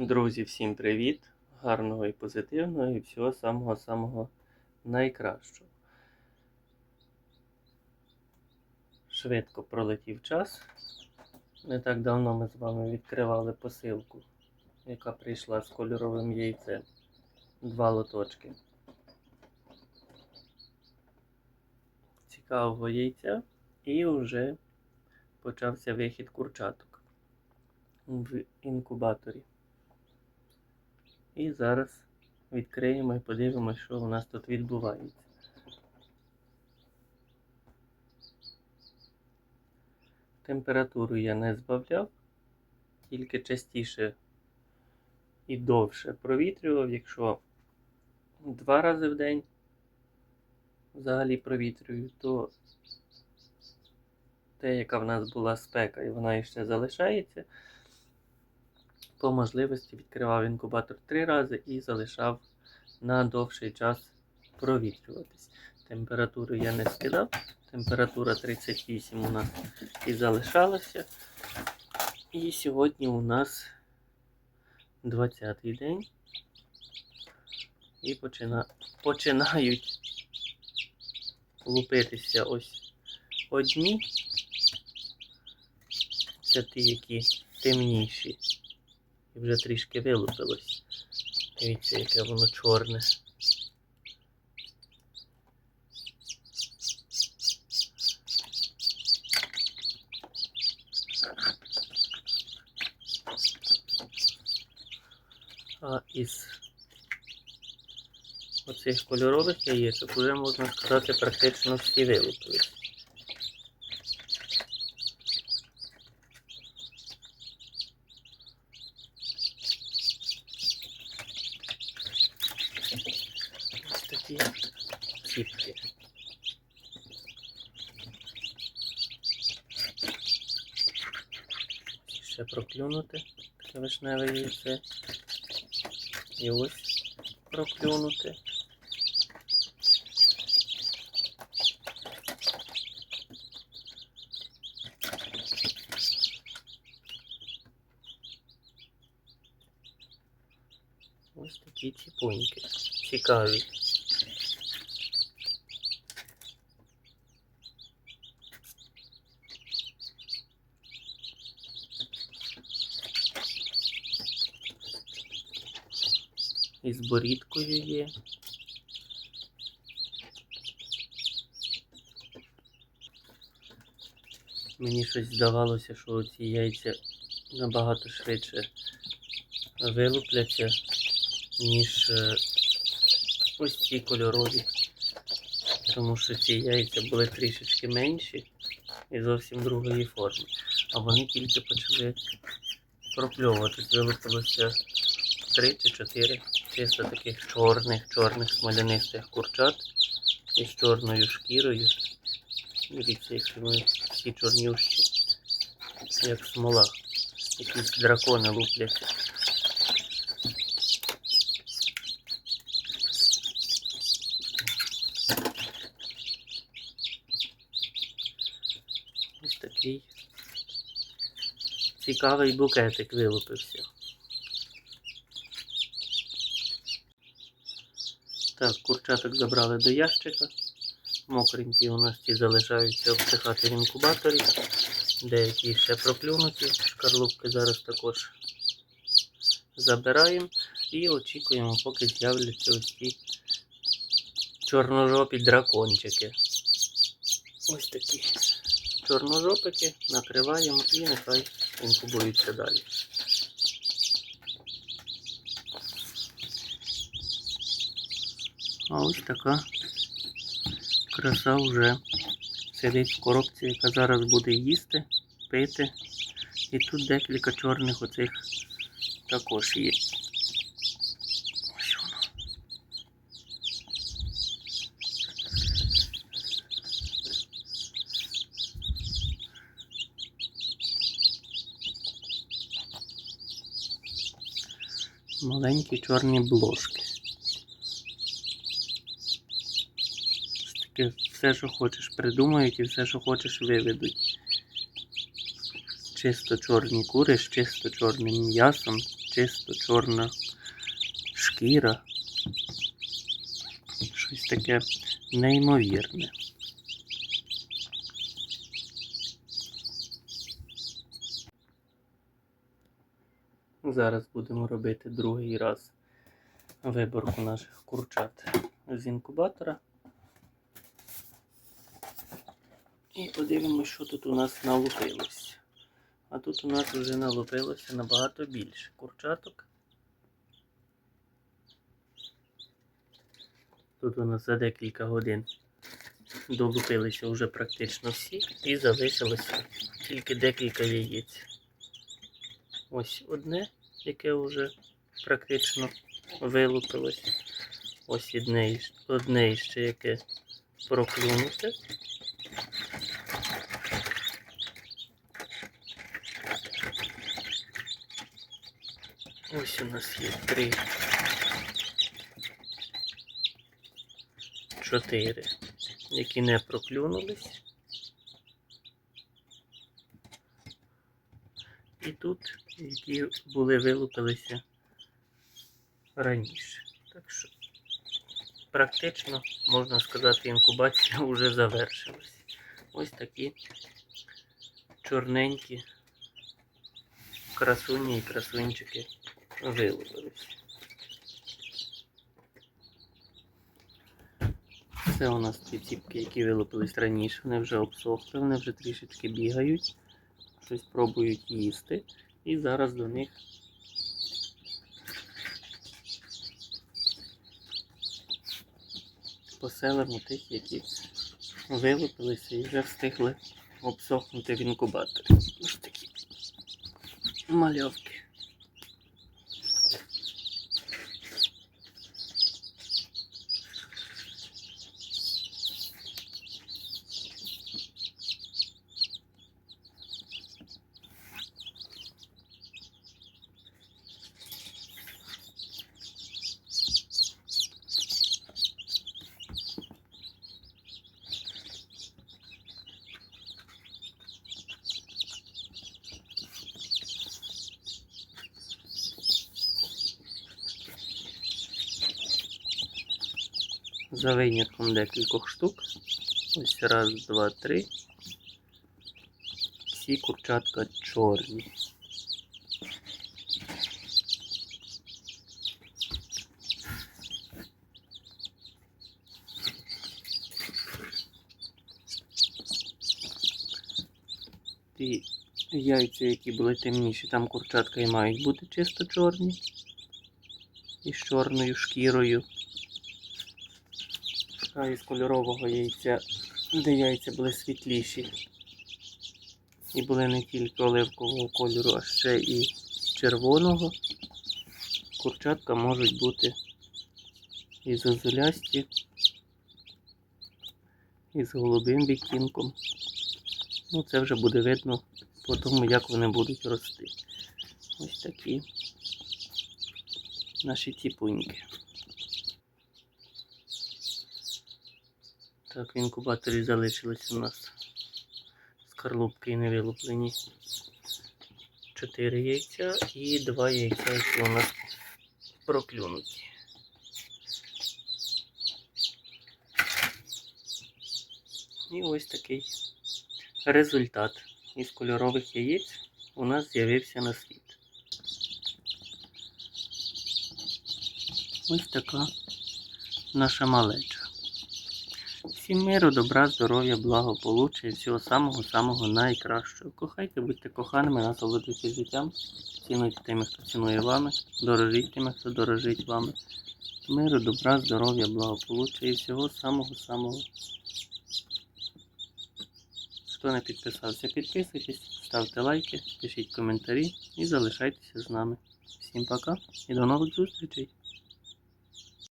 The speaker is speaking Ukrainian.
Друзі, всім привіт! Гарного і позитивного і всього самого-самого найкращого. Швидко пролетів час. Не так давно ми з вами відкривали посилку, яка прийшла з кольоровим яйцем. Два лоточки. Цікавого яйця і вже почався вихід курчаток в інкубаторі. І зараз відкриємо і подивимося, що у нас тут відбувається. Температуру я не збавляв, тільки частіше і довше провітрював, якщо два рази в день взагалі провітрюю, то те, яка в нас була спека, і вона ще залишається, по можливості відкривав інкубатор три рази і залишав на довший час провітрюватись. Температуру я не скидав, температура 38 у нас і залишалася. І сьогодні у нас 20-й день. І почина... починають лупитися ось одні. Це ті, які темніші. Вже трішки вилупилось. Дивіться, яке воно чорне. А із оцих кольорових яєчок вже можна сказати практично всі вилупились. Такі ціпки. Ще проклюнути таке вишневе яйце. І ось проклюнути. Ось такі ціпоньки. Цікаві. І з борідкою є. Мені щось здавалося, що ці яйця набагато швидше вилупляться, ніж е, ось ці кольорові. Тому що ці яйця були трішечки менші і зовсім другої форми. А вони тільки почали пропльовуватись. Вилупилося три чи чотири чисто таких чорних, чорних смолянистих курчат із чорною шкірою. Дивіться, які вони всі чорнющі, як смола. Якісь дракони лупляться. Ось такий цікавий букетик вилупився. Так, курчаток забрали до ящика. Мокренькі у нас ті залишаються обсихати в інкубаторі. Деякі ще проклюнуті. Шкарлупки зараз також забираємо і очікуємо, поки з'являться ось ці чорножопі дракончики. Ось такі чорножопики накриваємо і нехай інкубуються далі. А ось така краса вже сидить в коробці, яка зараз буде їсти, пити. І тут декілька чорних оцих також є. Ось воно. Маленькі чорні блошки. Таке все, що хочеш, придумають і все, що хочеш, виведуть. Чисто чорні кури з чисто чорним м'ясом, чисто чорна шкіра. Щось таке неймовірне. Зараз будемо робити другий раз виборку наших курчат з інкубатора. І подивимося, що тут у нас налупилось. А тут у нас вже налупилося набагато більше курчаток. Тут у нас за декілька годин долупилися вже практично всі і залишилося тільки декілька яєць. Ось одне, яке вже практично вилупилось. Ось одне, одне ще яке проклюнуте. Ось у нас є три. Чотири, які не проклюнулись. І тут, які були вилупилися раніше. Так що практично, можна сказати, інкубація вже завершилась. Ось такі чорненькі красуні і красунчики вилупились. Це у нас ті ціпки, які вилупились раніше, вони вже обсохли, вони вже трішечки бігають, щось пробують їсти. І зараз до них поселимо тих, які вилупилися і вже встигли обсохнути в інкубаторі. Ось такі мальовки. За винятком декількох штук. Ось раз, два, три. Всі курчатка чорні. Ті яйця, які були темніші, там курчатка і мають бути чисто чорні. І з чорною шкірою. А із кольорового яйця, де яйця були світліші. І були не тільки оливкового кольору, а ще і червоного. Курчатка можуть бути і зозулясті, і з голубим відтінком. Ну, це вже буде видно по тому, як вони будуть рости. Ось такі наші ціпуньки. Так, в інкубаторі залишилось у нас скорлупки і невилуплені 4 яйця і 2 яйця, які у нас проклюнуті. І ось такий результат із кольорових яєць у нас з'явився на світ. Ось така наша малеча. Всім миру, добра, здоров'я, благополуччя і всього самого-самого найкращого. Кохайте, будьте коханими, насолоджуйтесь життям, цінуйте тими, хто цінує вами, дорожіть тими, хто дорожить вами. Миру, добра, здоров'я, благополуччя і всього самого-самого. Хто не підписався, підписуйтесь, ставте лайки, пишіть коментарі і залишайтеся з нами. Всім пока і до нових зустрічей!